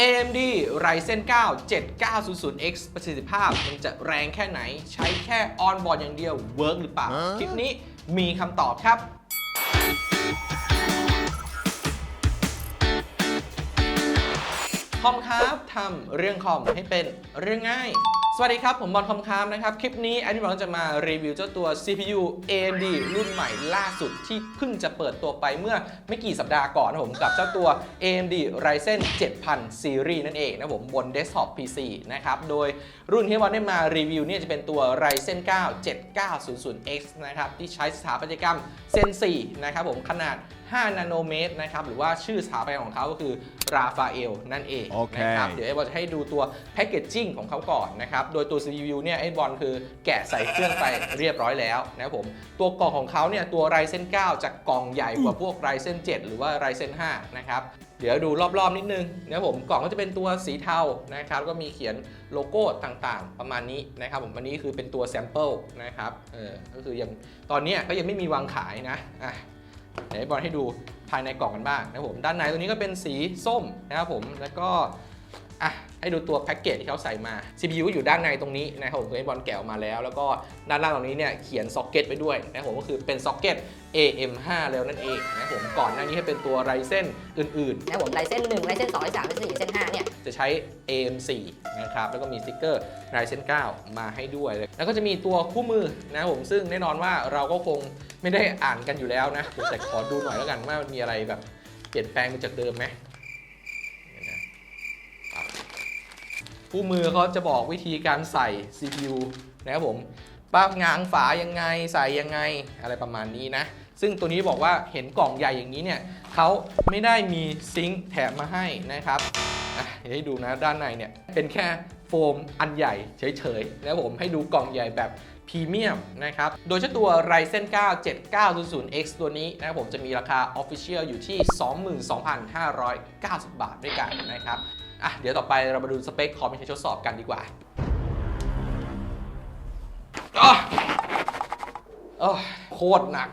AMD Ryzen 9 7900X ประสิทธิภาพมันจะแรงแค่ไหน ใช้แค่ออนบอร์ดอย่างเดียวเวิร์กหรือเปล่า คลิปนี้มีคำตอบครับคอมครับทำเรื่องคอมให้เป็นเรื่องง่าย สวัสดีครับ ผมบอลคอมคามนะครับ คลิปนี้แอดมินบอลจะมารีวิวเจ้าตัว CPU AMD รุ่นใหม่ล่าสุดที่เพิ่งจะเปิดตัวไปเมื่อไม่กี่สัปดาห์ก่อนนะผมกับเจ้าตัว AMD Ryzen 7000 Series นั่นเองนะผมบน Desktop PC นะครับ โดยรุ่นที่บอลได้มารีวิวเนี่ยจะเป็นตัว Ryzen 9 7900X นะครับ ที่ใช้สถาปัตยกรรม Zen 4นะครับผมขนาด 5 นาโนเมตรนะครับหรือว่าชื่อสถาปัตยกรรมของเขาก็คือราฟาเอลนั่นเองโอเคนะครับเดี๋ยวไอ้บอลจะให้ดูตัวแพคเกจจิ้งของเขาก่อนนะครับโดยตัว CPU เนี่ยไอ้บอลคือแกะใส่เครื่องไปเรียบร้อยแล้วนะครับผมตัวกล่องของเขาเนี่ยตัว Ryzen 9จะกล่องใหญ่กว่าพวก Ryzen 7หรือว่า Ryzen 5นะครับเดี๋ยวดูรอบๆนิดนึงนะครับผมกล่องก็จะเป็นตัวสีเทานะครับแล้วก็มีเขียนโลโก้ต่างๆ ประมาณนี้นะครับผมอันนี้คือเป็นตัวแซมเปิลนะครับเออก็คือยังตอนเนี้ยก็ยังไม่มีวางขายนะอะ เดี๋ยวบอลให้ดูภายในกล่องกันบ้างนะครับผมด้านในตัวนี้ก็เป็นสีส้มนะครับผมแล้วก็อะ ให้ดูตัวแพ็กเกจที่เขาใส่มา CPU ก็อยู่ด้านในตรงนี้นะครับผมตัวให้บอลแกะออกมาแล้ว แล้วก็ด้านล่างตรงนี้เนี่ยเขียนซ็อกเก็ตไปด้วยนะครับผมก็คือเป็นซ็อกเก็ต AM5 แล้วนั่นเองนะครับผมก่อนหน้านี้ให้เป็นตัว Ryzen อื่นนะครับผมไลเส้นหนึ่งไลเส้นสองไลเส้นสามไลเส้นสี่ไลเส้นห้าเนี่ยๆจะใช้ AM4 นะครับแล้วก็มีสติ๊กเกอร์ Ryzen 9มาให้ด้วย แล้วก็จะมีตัวคู่มือนะครับผมซึ่งแน่นอนว่าเราก็คงไม่ได้อ่านกันอยู่แล้วนะแต่ขอดูหน่อยแล้วกันว่ามันมีอะไรแบบเปลี่ยนแปลงไปจากเดิมไหม เดี๋ยวนะ คู่มือเขาจะบอกวิธีการใส่ CPU นะครับผมป้างางฝายังไงใส่ยังไงอะไรประมาณนี้นะ ซึ่งตัวนี้บอกว่าเห็นกล่องใหญ่อย่างนี้เนี่ยเขาไม่ได้มีซิงค์แถมมาให้นะครับเดี๋ยวให้ดูนะด้านในเนี่ยเป็นแค่โฟมอันใหญ่เฉยๆนะครับผมให้ดูกล่องใหญ่แบบพรีเมียมนะครับ โดยเจ้าตัว Ryzen 9 7900X ตัวนี้นะครับผมจะมีราคา Official อยู่ที่ 22,590 บาทด้วยกันนะครับ อะเดี๋ยวต่อไปเรามาดูสเปคคอมที่ใช้ทดสอบกันดีกว่าอ้โอโคตรหนัก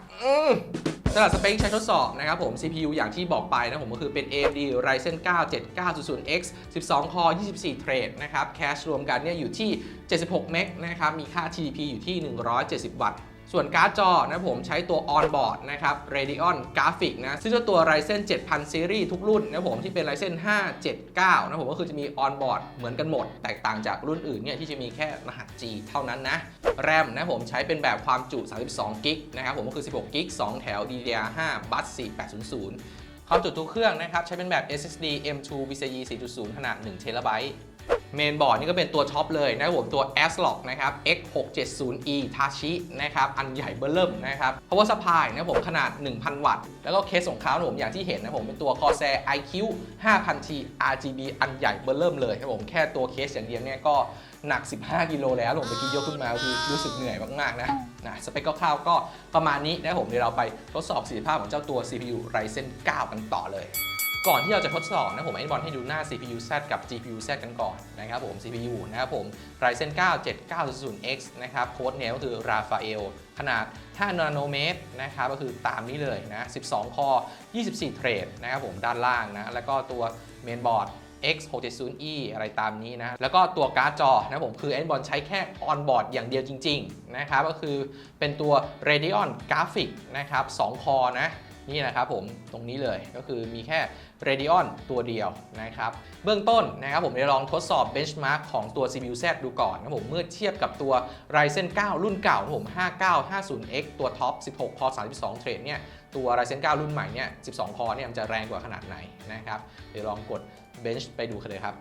สำหรับสเปคใช้ทดสอบนะครับผม CPU อย่างที่บอกไปนะผมก็คือเป็น AMD Ryzen 9 7900X 12 Core 24 เทรดนะครับ แคชรวมกันเนี่ยอยู่ที่ 76 เมกนะครับ มีค่า TDP อยู่ที่ 170 วัตต์ ส่วนการ์ดจอนะผมใช้ตัว On-board นะครับ Radeon Graphic นะซึ่งเจ้าตัว Ryzen 7000 Series ทุกรุ่นนะผมที่เป็น Ryzen 5 79 นะผมก็คือจะมี On-board เหมือนกันหมด แตกต่างจากรุ่นอื่นเนี่ยที่จะมีแค่รหัส G เท่านั้นนะ RAM นะผมใช้เป็นแบบความจุ 32 กิกนะครับผมก็คือ 16 กิก 2 แถว DDR5 Bus 4800ความจุตัวเครื่องนะครับใช้เป็นแบบ SSD M2 PCIe 4.0 ขนาด1 t b เมนบอร์ดนี่ก็เป็นตัวท็อปเลยนะครับผมตัว a s l o c นะครับ X670E Tachi นะครับ อันใหญ่เบ้อเริ่มนะครับ power supply นะครับผมขนาด 1,000 วัตต์ แล้วก็เคสของเขานะผมอย่างที่เห็นนะผมเป็นตัว Corsair iQ 5000T RGB อันใหญ่เบ้อเริ่มเลยครับผมแค่ตัวเคสอย่างเดียวเนี่ยก็หนัก 15 กิโลแล้วผมเมื่อกี้ยกขึ้นมาคือรู้สึกเหนื่อยมาก ๆ นะนะสเปคคร่าวๆก็ประมาณนี้นะผมเดี๋ยวเราไปทดสอบประสิทธิภาพของเจ้าตัว CPU Ryzen 9 กันต่อเลย ก่อนที่เราจะทดสอบนะผมไอ้บอลให้ดูหน้า CPU Z กับ GPU Z กันก่อนนะครับผม CPU นะครับผม Ryzen 9 7900X นะครับ โค้ดเนมก็คือ Rafael ขนาด 5 นาโนเมตรนะครับ ก็คือตามนี้เลยนะ 12 คอ 24 เทรดนะครับผมด้านล่างนะ แล้วก็ตัวเมนบอร์ด X670E อะไรตามนี้นะ แล้วก็ตัวการ์ดจอนะผมคือ n b o r d ใช้แค่ on board อย่างเดียวจริง ๆ นะครับ ก็คือเป็นตัว Radeon Graphic นะครับ 2 คอนะ นี่นะครับผมตรงนี้เลยก็คือมีแค่ Radeon ตัวเดียวนะครับ เบื้องต้นนะครับผมจะลองทดสอบ benchmark ของตัว CPU Z ดูก่อนนะผมเมื่อเทียบกับตัว Ryzen 9 รุ่นเก่าผม 5950X ตัวท็อป 16 คอ 32 เทรดเนี่ยตัว Ryzen 9 รุ่นใหม่เนี่ย 12 คอเนี่ยมันจะแรงกว่าขนาดไหนนะครับ เดี๋ยวลองกด bench ไปดูกันเลยครับ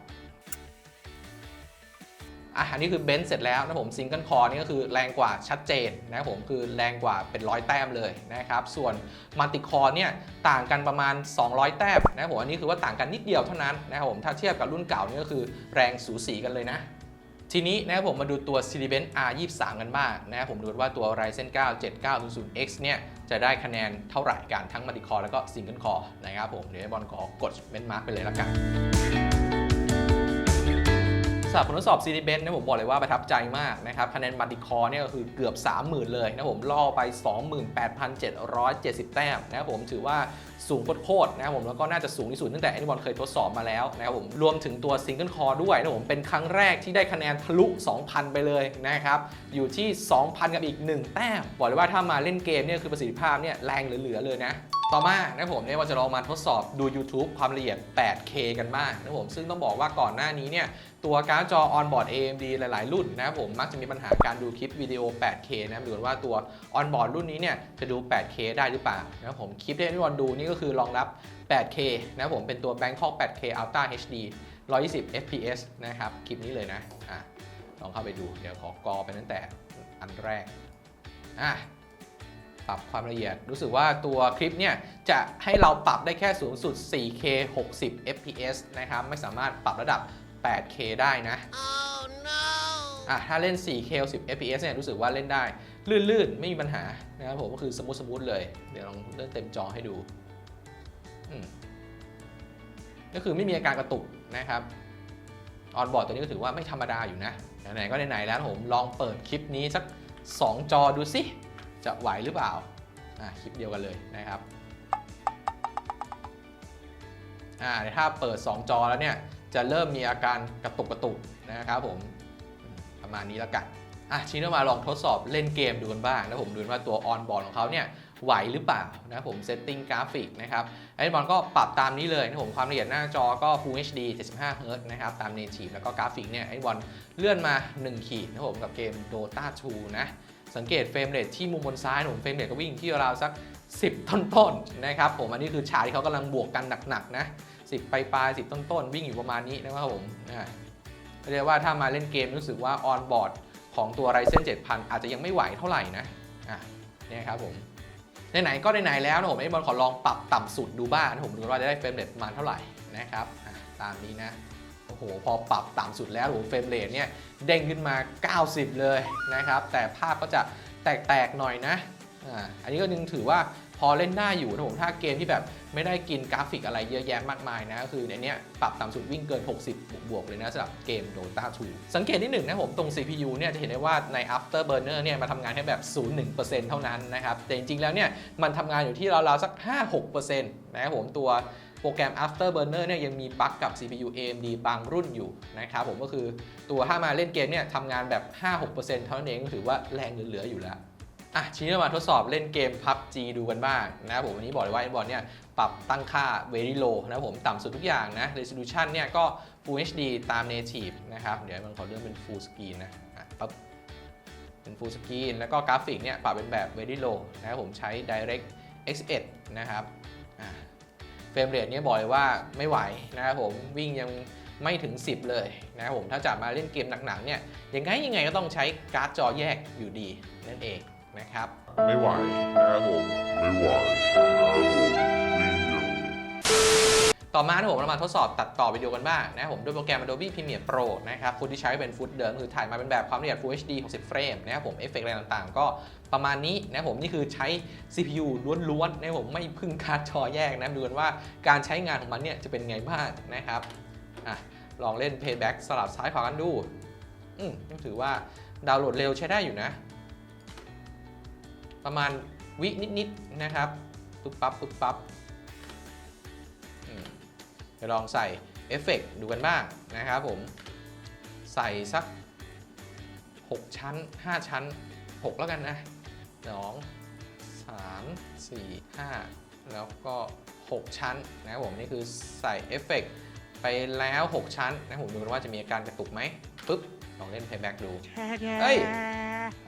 อะอันนี้คือเบนซ์เสร็จแล้วนะผมซิงเกิลคอร์นี่ก็คือแรงกว่าชัดเจนนะครับผมคือแรงกว่าเป็นร้อยแต้มเลยนะครับส่วนมัลติคอร์เนี่ยต่างกันประมาณ 200 แต้มนะครับผมอันนี้คือว่าต่างกันนิดเดียวเท่านั้นนะครับผมถ้าเทียบกับรุ่นเก่านี่ก็คือแรงสูสีกันเลยนะทีนี้นะครับผมมาดูตัว c i l i b e n R23 กันบ้างนะครับผมดูว่าตัว Ryzen 9 7900X เนี่ยจะได้คะแนนเท่าไหร่กันทั้งมัลติคอร์แล้วก็ซิงเกิลคอร์นะครับผมเดี๋ยวให้บอลขอกดเบนมาร์กไปเลยละกัน สำหรับผลทดสอบ c d b e n นะผมบอกเลยว่าประทับใจมากนะครับคะแนนมัลติคอร์เนี่ยก็คือเกือบ 30,000 เลยนะผมล่อไป 28,770 แต้มนะครับผมถือว่า สูงโคตรนะครับผมแล้วก็น่าจะสูงที่สุดตั้งแต่ Anyone เคยทดสอบมาแล้วนะครับผมรวมถึงตัว Single Core ด้วยนะครับผมเป็นครั้งแรกที่ได้คะแนนทะลุ 2,000 ไปเลยนะครับอยู่ที่ 2,000 กับอีก 1 แต้มบอกเลยว่าถ้ามาเล่นเกมเนี่ยคือประสิทธิภาพเนี่ยแรงเหลือๆเลยนะต่อมานะผมเนี่ยว่าจะลองมาทดสอบดู YouTube ความละเอียด 8K กันบ้างนะครับผมซึ่งต้องบอกว่าก่อนหน้านี้เนี่ยตัวการ์ดจอ onboard AMD หลาย ๆ รุ่นนะครับผมมักจะมีปัญหาการดูคลิปวิดีโอ 8K นะครับดูกันว่าตัว onboard รุ่นนี้เนี่ยจะดู 8K ได้หรือเปล่านะครับผมคลิปที่ทุกคนดูนี่ก็คือรองรับ 8K นะครับผมเป็นตัว Bangkok 8K Ultra HD 120 fps นะครับ คลิปนี้เลยนะอะลองเข้าไปดู เดี๋ยวขอกอไปตั้งแต่อันแรกอะปรับความละเอียด รู้สึกว่าตัวคลิปเนี่ย จะให้เราปรับได้แค่สูงสุด 4K 60 fps นะครับ ไม่สามารถปรับระดับ 8K ได้นะอะถ้าเล่น 4K 10 fps เนี่ย รู้สึกว่าเล่นได้ ลื่นๆ ไม่มีปัญหานะครับผม ก็คือสมูทสมูทเลย เดี๋ยวลองเลื่อนเต็มจอให้ดูอืม ก็คือไม่มีอาการกระตุกนะครับออนบอร์ดตัวนี้ก็ถือว่าไม่ธรรมดาอยู่นะไหนๆก็ไหนๆแล้วผมลองเปิดคลิปนี้สัก 2 จอดูสิจะไหวหรือเปล่าคลิปเดียวกันเลยนะครับถ้าเปิด 2 จอแล้วเนี่ยจะเริ่มมีอาการกระตุกกระตุกนะครับผมประมาณนี้แล้วกันอะทีนี้เรามาลองทดสอบเล่นเกมดูกันบ้างนะผมดูว่าตัวออนบอร์ดของเขาเนี่ย ไหวหรือเปล่านะผมเซตติ้งกราฟิกนะครับไอ้บอลก็ปรับตามนี้เลยนะผมความละเอียดหน้าจอก็ Full HD 75 Hz นะครับตาม Native แล้วก็กราฟิกเนี่ยไอ้บอลเลื่อนมา 1 ขีดนะผมกับเกม Dota 2 นะ สังเกตเฟรมเรทที่มุมบนซ้ายนะผมเฟรมเรทก็วิ่งที่ราวสัก 10 ต้นๆนนะครับผมอันนี้คือฉากที่เขากำลังบวกกันหนักๆนะ 10 ปลายปลายๆ10 ต้นๆ วิ่งอยู่ประมาณนี้นะครับผมอ่าเรียกว่าถ้ามาเล่นเกมรู้สึกว่าออนบอร์ดของตัว Ryzen 7000 อาจจะยังไม่ไหวเท่าไหร่นะอะเนี่ยครับผม ไหนๆก็ไหนๆแล้วนะผมไอ้บอลขอลองปรับต่ำสุดดูบ้างนะผมดูว่าจะได้เฟรมเรทประมาณเท่าไหร่นะครับตามนี้นะโอ้โหพอปรับต่ำสุดแล้วโอ้โหเฟรมเรทเนี่ยเด้งขึ้นมา 90 เลยนะครับ แต่ภาพก็จะแตกๆหน่อยนะอ่าอันนี้ก็ยังถือว่า พอเล่นได้อยู่นะผมถ้าเกมที่แบบไม่ได้กินกราฟิกอะไรเยอะแยะมากมายนะก็คือในนี้ปรับต่ำสุดวิ่งเกิน 60 บวกเลยนะสำหรับเกม Dota 2 สังเกตที่หนึ่งนะผมตรง CPU เนี่ยจะเห็นได้ว่าใน Afterburner เนี่ยมาทำงานแค่แบบ 0-1%เท่านั้นนะครับ แต่จริงๆ แล้วเนี่ยมันทำงานอยู่ที่ราวๆสัก 5-6%นะครับผมตัวโปรแกรม Afterburner เนี่ยยังมีบั๊กกับ CPU AMD บางรุ่นอยู่นะครับผมก็คือตัวถ้ามาเล่นเกมเนี่ยทำงานแบบ 5-6%เท่านั้นเองถือว่าแรงเหลือๆอยู่แล้ว อะทีนี้เรามาทดสอบเล่นเกม PUBG ดูกันบ้างนะครับผมวันนี้บอกเลยว่าไอ้บอลเนี่ยปรับตั้งค่า very low นะครับผมต่ำสุดทุกอย่างนะ resolution เนี่ยก็ Full HD ตาม native นะครับ เดี๋ยวมันขอเลื่อนเป็น full screen นะอะปั๊บเป็น full screen แล้วก็กราฟิกเนี่ยปรับเป็นแบบ very low นะครับผมใช้ direct x1 นะครับอะเฟรมเรทเนี่ยบอกเลยว่าไม่ไหวนะครับผมวิ่งยังไม่ถึง 10 เลยนะครับผมถ้าจะมาเล่นเกมหนักๆเนี่ยยังไงยังไงก็ต้องใช้การ์ดจอแยกอยู่ดีนั่นเอง นะครับ ไม่ไหวนะครับผมไม่ไหวนะครับผมวิ่งเร็วต่อมานะผมเรามาทดสอบตัดต่อวิดีโอกันบ้างนะครับผมด้วยโปรแกรม Adobe Premiere Pro นะครับฟุตที่ใช้เป็นฟุตเดิมคือถ่ายมาเป็นแบบความละเอียด Full HD 60 เฟรมนะครับผมเอฟเฟกต์อะไรต่างๆ ก็ประมาณนี้นะครับผมนี่คือใช้ CPU ล้วนๆนะครับผมไม่พึ่งการ์ดจอแยกนะดูกันว่าการใช้งานของมันเนี่ยจะเป็นไงบ้างนะครับอะลองเล่น Playback สลับซ้ายขวากันดู อืมก็ถือว่าดาวน์โหลดเร็วใช้ได้อยู่นะ ประมาณวินิดๆนะครับปุ๊บปั๊บปุ๊บปั๊บอืมเดี๋ยวลองใส่เอฟเฟกต์ดูกันบ้างนะครับผม ใส่สัก 6 ชั้น 5 ชั้น 6 แล้วกันนะ2 3 4 5 แล้วก็ 6 ชั้นนะครับผมนี่คือใส่เอฟเฟกต์ไปแล้ว 6 ชั้นนะผมดูกันว่าจะมีอาการกระตุกไหมปึ๊บ ลองเล่น playback ดู เฮ้ย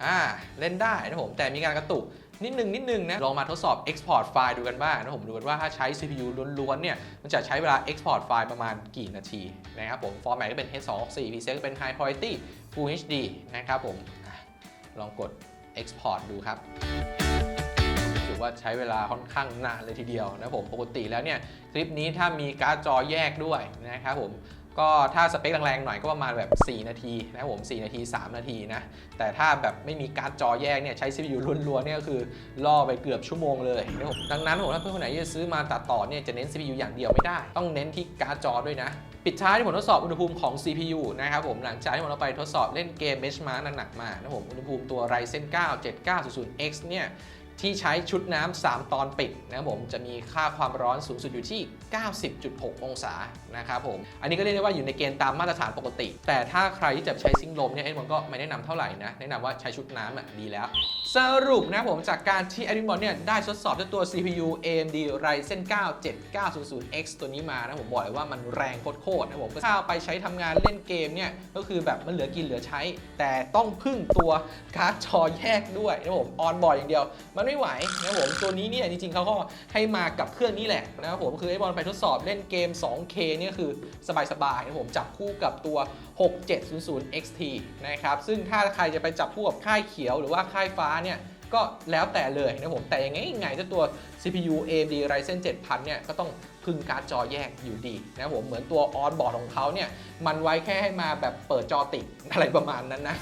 อ่าเล่นได้นะผมแต่มีการกระตุกนิดนึงนิดนึงนะลองมาทดสอบ export ไฟล์ดูกันบ้างนะผมดูกันว่าถ้าใช้ CPU ล้วนๆเนี่ยมันจะใช้เวลา export ไฟล์ประมาณกี่นาทีนะครับผมฟอร์แมตก็เป็น H264 PCS ก็เป็น High Quality Full HD นะครับผมอะลองกด export ดูครับรู้สึกว่าใช้เวลาค่อนข้างนานเลยทีเดียวนะผมปกติแล้วเนี่ยคลิปนี้ถ้ามีการ์ดจอแยกด้วยนะครับผม ก็ถ้าสเปคแรงๆหน่อยก็ประมาณแบบ 4 นาทีนะผม 4 นาที 3 นาทีนะ แต่ถ้าแบบไม่มีการ์ดจอแยกเนี่ยใช้ CPU ล้วนๆเนี่ยก็คือล่อไปเกือบชั่วโมงเลยนะครับผมดังนั้นผมถ้าเพื่อนคนไหนจะซื้อมาตัดต่อเนี่ยจะเน้น CPU อย่างเดียวไม่ได้ ต้องเน้นที่การ์ดจอด้วยนะ ปิดท้ายที่ผมทดสอบอุณหภูมิของ CPU นะครับผมหลังจากที่ผมเราไปทดสอบเล่นเกม Benchmark หนักๆมานะครับผมอุณหภูมิตัว Ryzen 9 7900X เนี่ย ที่ใช้ชุดน้ำ 3 ตอนปิดนะครับผมจะมีค่าความร้อนสูงสุดอยู่ที่ 90.6 องศานะครับผมอันนี้ก็เรียกได้ว่าอยู่ในเกณฑ์ตามมาตรฐานปกติ แต่ถ้าใครที่จะใช้ซิงค์ลมเนี่ยเอ็นบอลก็ไม่แนะนำเท่าไหร่นะ แนะนำว่าใช้ชุดน้ำอะดีแล้ว สรุปนะครับผมจากการที่ e d ิ b o l เนี่ยได้ทดสอบเจ้าตัว CPU AMD Ryzen 9 7900X ตัวนี้มานะผมบอกเลยว่ามันแรงโคตรๆนะผมถ้าเอาไปใช้ทำงานเล่นเกมเนี่ยก็คือแบบมันเหลือกินเหลือใช้ แต่ต้องพึ่งตัวการ์ดจอแยกด้วยนะผมออนบอร์ดอย่างเดียวมันไม่ไหวนะผมตัวนี้เนี่ยจริงๆเขาก็ให้มากับเครื่องนี้แหละนะครับผมคือไอ้บอลไปทดสอบเล่นเกม 2K เนี่ยคือสบายๆนะผมจับคู่กับตัว 6700 XT นะครับซึ่งถ้าใครจะไปจับคู่กับค่ายเขียวหรือว่าค่ายฟ้าเนี่ยก็แล้วแต่เลยนะผมแต่ยังไงยังไงเจ้าตัว CPU AMD Ryzen 7000 เนี่ยก็ต้องพึ่งการ์ดจอแยกอยู่ดีนะผมเหมือนตัวออนบอร์ดของเขาเนี่ยมันไว้แค่ให้มาแบบเปิดจอติดอะไรประมาณนั้นนะ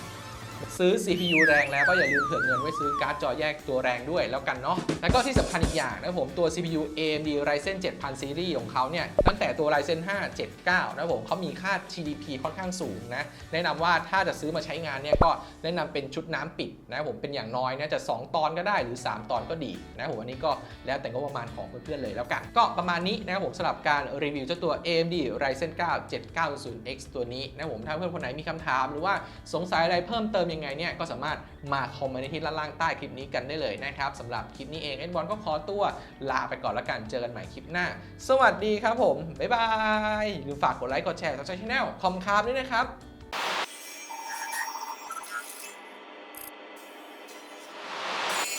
ซื้อ CPU แรงแล้วก็อย่าลืมเผื่อเงินไว้ซื้อการ์ดจอแยกตัวแรงด้วยแล้วกันเนาะ แล้วก็ที่สำคัญอีกอย่างนะผมตัว CPU AMD Ryzen 7000 Series ของเขาเนี่ย ตั้งแต่ตัว Ryzen 5 79 นะผมเขามีค่า TDP ค่อนข้างสูงนะ แนะนำว่าถ้าจะซื้อมาใช้งานเนี่ยก็แนะนำเป็นชุดน้ำปิดนะผมเป็นอย่างน้อยนะจะ 2 ตอนก็ได้หรือ 3 ตอนก็ดีนะผมอันนี้ก็แล้วแต่งบประมาณของเพื่อนๆเลยแล้วกัน ก็ประมาณนี้นะครับผมสำหรับการรีวิวเจ้าตัว AMD Ryzen 9 7900X ตัวนี้นะผมถ้าเพื่อนคนไหนมีคำถามหรือว่าสงสัยอะไรเพิ่มเติมยังไงเนี่ยก็สามารถมาคอมเมนต์ที่ล่างใต้คลิปนี้กันได้เลยนะครับสำหรับคลิปนี้เองเอ็นบอลก็ขอตัวลาไปก่อนแล้วกันเจอกันใหม่คลิปหน้า สวัสดีครับผมบ๊ายบายหรือฝากกดไลค์กดแชร์ซับสไครต์ช่องคอมคาร์ด้วยนะครับ